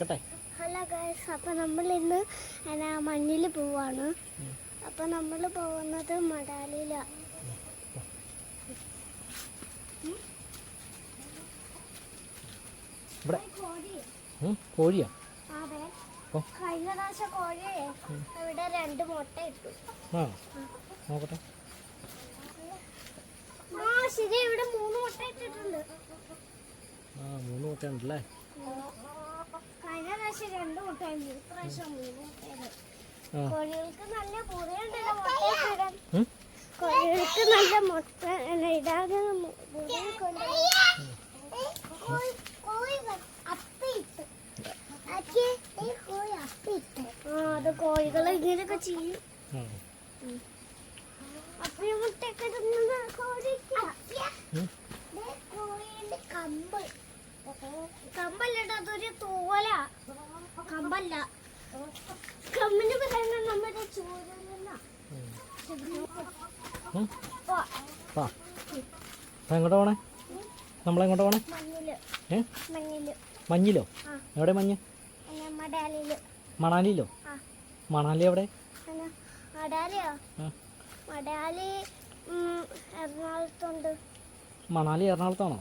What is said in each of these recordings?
Hello guys അപ്പോൾ നമ്മൾ ഇന്ന് എന്നാ മഞ്ഞിൽ പോവാണ്. അപ്പോൾ നമ്മൾ പോകുന്നത് മടാലിയിലാണ് കോഴിയാ. കഴിഞ്ഞ പ്രാവശ്യം കോഴിയെ ഇവിടെ രണ്ട് മുട്ട ഇട്ടു. നോക്കട്ടെ. ആ ശരി ഇവിടെ മൂന്ന് മുട്ട ഇട്ടിട്ടുണ്ട്. ആ മൂന്ന് മുട്ട ഉണ്ടല്ലേ? പ്രാവശ്യം രണ്ട് ഇപ്രാവശ്യം കോഴികൾക്ക് നല്ല മുട്ട കോഴികൾക്ക് നല്ല ഇടാതെ അത് കോഴികൾ ഇങ്ങനെയൊക്കെ ചെയ്യും. ആ. എങ്ങോട്ടാ പോണേ? നമ്മളെങ്ങോട്ട് പോണേ? മഞ്ഞിൽ. ഏ? മഞ്ഞിൽ. മഞ്ഞിലോ? എവിടെ മഞ്ഞ്? മണാലിയിലോ. മണാലി എവിടെ? മണാലി എറണാകുളത്താണോ?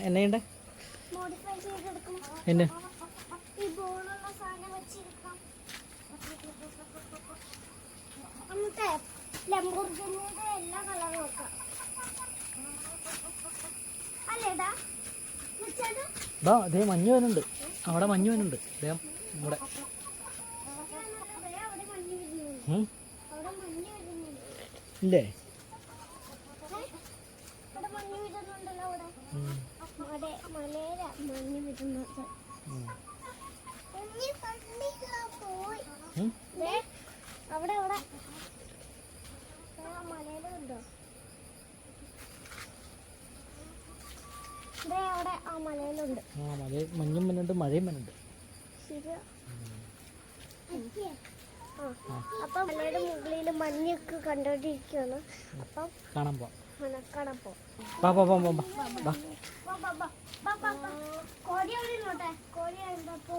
എന്നെയുണ്ട് എന്നെ? ലംബോർഗിനിയുടെ എല്ലാ കളറും അല്ലേടാ ഇതാ അതേ മഞ്ഞ് വരുന്നുണ്ട്. അവിടെ മഞ്ഞ് വരുന്നുണ്ട്. വേഗം ഇവിടെ. ഇല്ലേ? മലയില മഞ്ഞ് വരുന്നത്. അവിടെ അവിടെ. മലയിലുണ്ടോ അവിടെ ആ മലയിലുണ്ട് ആ മഴ മഞ്ഞും വരുന്നുണ്ട് മഴയും ആ അപ്പം മലയുടെ മുകളിൽ മഞ്ഞൊക്കെ കണ്ടോണ്ടിരിക്കുകയാണ് അപ്പം കാണാൻ പോവാം. കാണാൻ പോ വാ വാ വാ വാ വാ വാ. കോഴി അവിടെ ഇരുന്നോട്ടെ കോഴി അതിനകത്ത്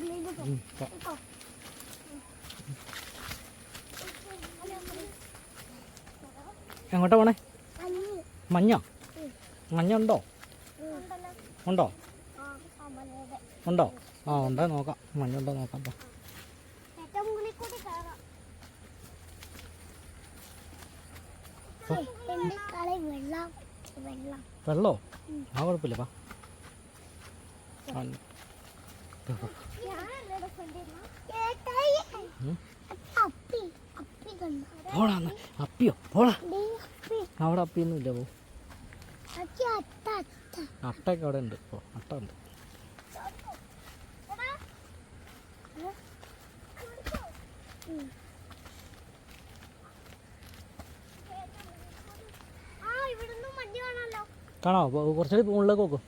പോ. പോ. എങ്ങോട്ടാ പോണേ മഞ്ഞ മഞ്ഞ ഉണ്ടോ. ഉണ്ടോ. ഉണ്ടോ ആ ഉണ്ടോ നോക്കാം മഞ്ഞ ഉണ്ടോ നോക്കാം. വെള്ളം. ആ കുഴപ്പമില്ല വാ ആ, ഞാനല്ലേ ഫ്രണ്ടിൽ ഉം. അപ്പി അപ്പി കണ്ടു പോടാ അപ്പിയോ പോടാ. അവിടെ അപ്പിയൊന്നും ഇല്ല പോ. അട്ടയൊക്കെ അവിടെ ഉണ്ട്. പോ അട്ട ഉണ്ട്. കാണാമോ കുറച്ചുകൂടി മുകളിലേക്ക് നോക്കും.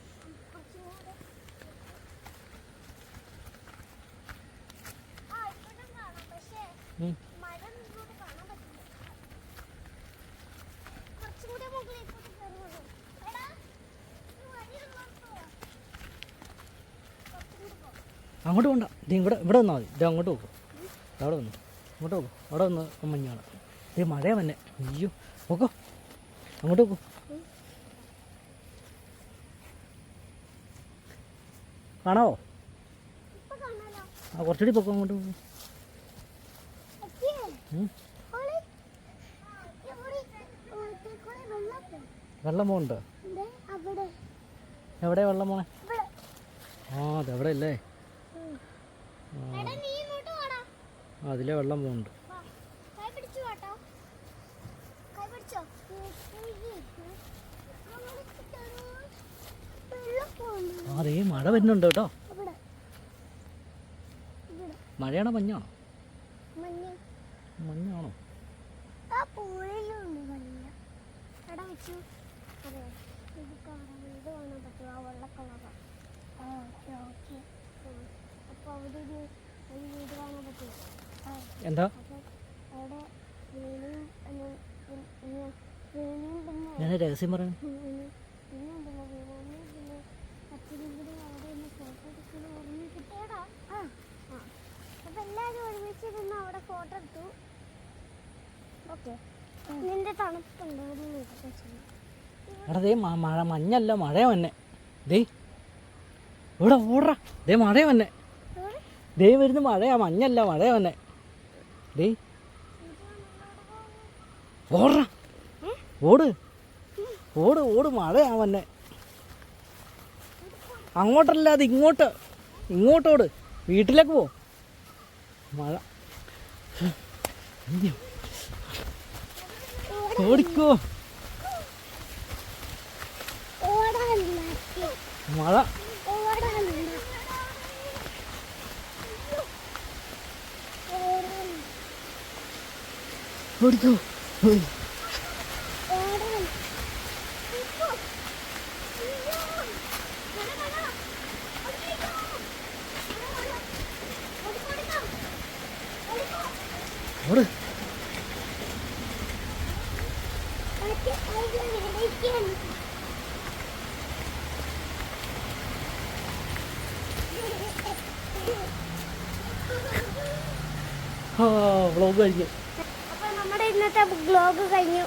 അങ്ങോട്ട് പോണ്ട. ഇത് ഇവിടെ ഇവിടെ വന്നാൽ മതി. ഇത് അങ്ങോട്ട് പോകും അവിടെ വന്നു. അങ്ങോട്ട് പോകും അവിടെ വന്ന് മഞ്ഞാണ്. ഇത് മഴ വന്നെ. അയ്യോ. പോക്കോ അങ്ങോട്ട് പോകും കാണാവോ? ആ കുറച്ചുകൂടി പോക്കോ അങ്ങോട്ട്. പോകും വെള്ളം പോകണ്ടോ എവിടെ വെള്ളം പോണേ? ആ അതെവിടെ അല്ലേ? അതിലെ വെള്ളം പോകുന്നുണ്ട് അതേ മഴ വരുന്നുണ്ട് കേട്ടോ. മഴയാണോ മഞ്ഞാണോ? മഞ്ഞാണോ? വെള്ളക്കളറാണ് എന്താ? ഞാൻ രഹസ്യം പറയണം. എടാ മഴ മഞ്ഞല്ല മഴ വന്നെ. ദേ. ഇവിടെ ഓടാ. ദേ മഴ വന്നെ? ദേ വരുന്ന മഴയാ മഞ്ഞല്ല മഴ വന്നെ. ദേ. ഓട ഓട്. ഓട് ഓട് മഴയാ വന്നെ. അങ്ങോട്ടല്ല അത് ഇങ്ങോട്ട് ഇങ്ങോട്ടോട് വീട്ടിലേക്ക് പോ. മഴ. ഓടിക്കോ. മഴ. ഓടിക്കോ. ഓട്. വ്ളോഗ് കഴിഞ്ഞു. ഇന്നത്തെ ബ്ലോഗ് കഴിഞ്ഞു.